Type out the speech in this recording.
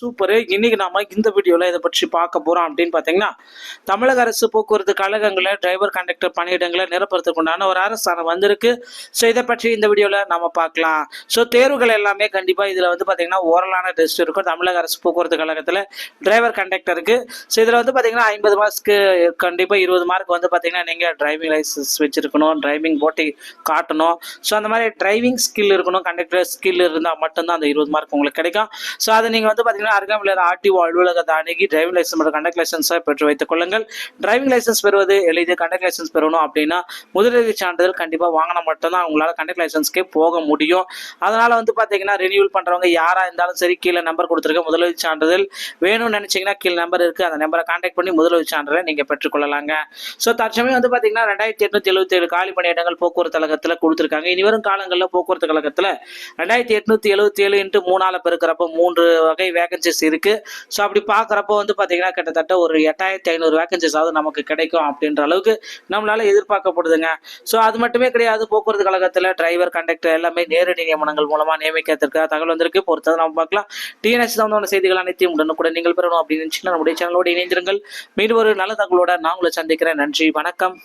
Super. இன்னைக்கு நாம இந்த வீடியோல இதை பற்றி பார்க்க போறோம் அப்படின்னு பாத்தீங்கன்னா தமிழக அரசு போக்குவரத்து கழகங்களை டிரைவர் கண்டக்டர் பணியிடங்களை நிரப்புறதுக்கு உண்டான ஒரு அரசாணம் வந்திருக்கு. ஸோ இதை பற்றி இந்த வீடியோல நம்ம பார்க்கலாம். ஸோ தேர்வுகள் எல்லாமே கண்டிப்பா இதுல வந்து பாத்தீங்கன்னா ஓரலான டெஸ்ட் இருக்கும். தமிழக அரசு போக்குவரத்து கழகத்துல டிரைவர் கண்டக்டருக்கு ஸோ இதுல வந்து பாத்தீங்கன்னா ஐம்பது மார்க்ஸ்க்கு கண்டிப்பா இருபது மார்க் வந்து பாத்தீங்கன்னா நீங்க டிரைவிங் லைசன்ஸ் வச்சிருக்கணும் டிரைவிங் போட்டி காட்டணும். ஸோ அந்த மாதிரி டிரைவிங் ஸ்கில் இருக்கணும் கண்டக்டர் ஸ்கில் இருந்தால் மட்டும்தான் அந்த இருபது மார்க் உங்களுக்கு கிடைக்கும். ஸோ அதை நீங்கள் வந்து பார்த்தீங்கன்னா அருகாமையில் ஆர்டிஓ அலுவலகத்தை அணுகி டிரைவிங் லைசன்ஸ் மற்றும் கண்டக்ட் லைசன்ஸை பெற்று வைத்துக் கொள்ளுங்கள். டிரைவிங் லைசன்ஸ் பெறுவது எளிது. கண்டக்ட் லைசன்ஸ் பெறணும் அப்படின்னா முதலுதவி சான்றிதழ் கண்டிப்பாக வாங்கினா மட்டும்தான் உங்களால் கண்டக்ட் லைசன்ஸ்க்கே போக முடியும். அதனால் வந்து பார்த்தீங்கன்னா ரினியூல் பண்ணுறவங்க யாராக இருந்தாலும் சரி கீழே நம்பர் கொடுத்துருக்க முதலுதவி சான்றிதழ் வேணும்னு நினச்சிங்கன்னா கீழே நம்பர் இருக்குது அந்த நம்பரை கான்டாக்ட் பண்ணி முதலுதவி சான்றிதழை நீங்கள் பெற்றுக்கொள்ளலாங்க ஸோ தற்சமயம் வந்து பார்த்தீங்கன்னா ரெண்டாயிரத்தி எட்நூத்தி எழுபத்தி ஏழு காலி பணியிடங்கள் போக்குவரத்து கழகத்தில் கொடுத்துருக்காங்க. இனி வரும் காலங்களில் போக்குவரத்து கழகத்தில் ரெண்டாயிரத்தி எட்நூத்தி எழுபத்தி ஏழு இன்ட்டு மூணால பெருக்கிறப்ப மூன்று வகை வேகன்சிஸ் இருக்குது ஸோ அப்படி பார்க்குறப்போ வந்து பார்த்தீங்கன்னா கிட்டத்தட்ட ஒரு எட்டாயிரத்தி ஐநூறு வேகன்சிஸாவது நமக்கு கிடைக்கும் அப்படின்ற அளவுக்கு நம்மளால எதிர்பார்க்கப்படுதுங்க. ஸோ அது மட்டுமே கிடையாது. போக்குவரத்து கழகத்தில் டிரைவர் கண்டக்டர் எல்லாமே நேரடி நியமனங்கள் மூலமாக நியமிக்கிறதுக்காக தகவல் வந்திருக்கு. பொறுத்தது நம்ம பார்க்கலாம். டிஎன்எஸ் சம்பந்தமான செய்திகள் அனைத்தையும் உடனுக்குடன் நீங்கள் பெறணும் அப்படின்னு நினச்சிங்கன்னா நம்முடைய சேனலோடு இணைந்திருங்கள். மீண்டும் ஒரு நல்ல தகவலோட நான் உங்களை சந்திக்கிறேன். நன்றி. வணக்கம்.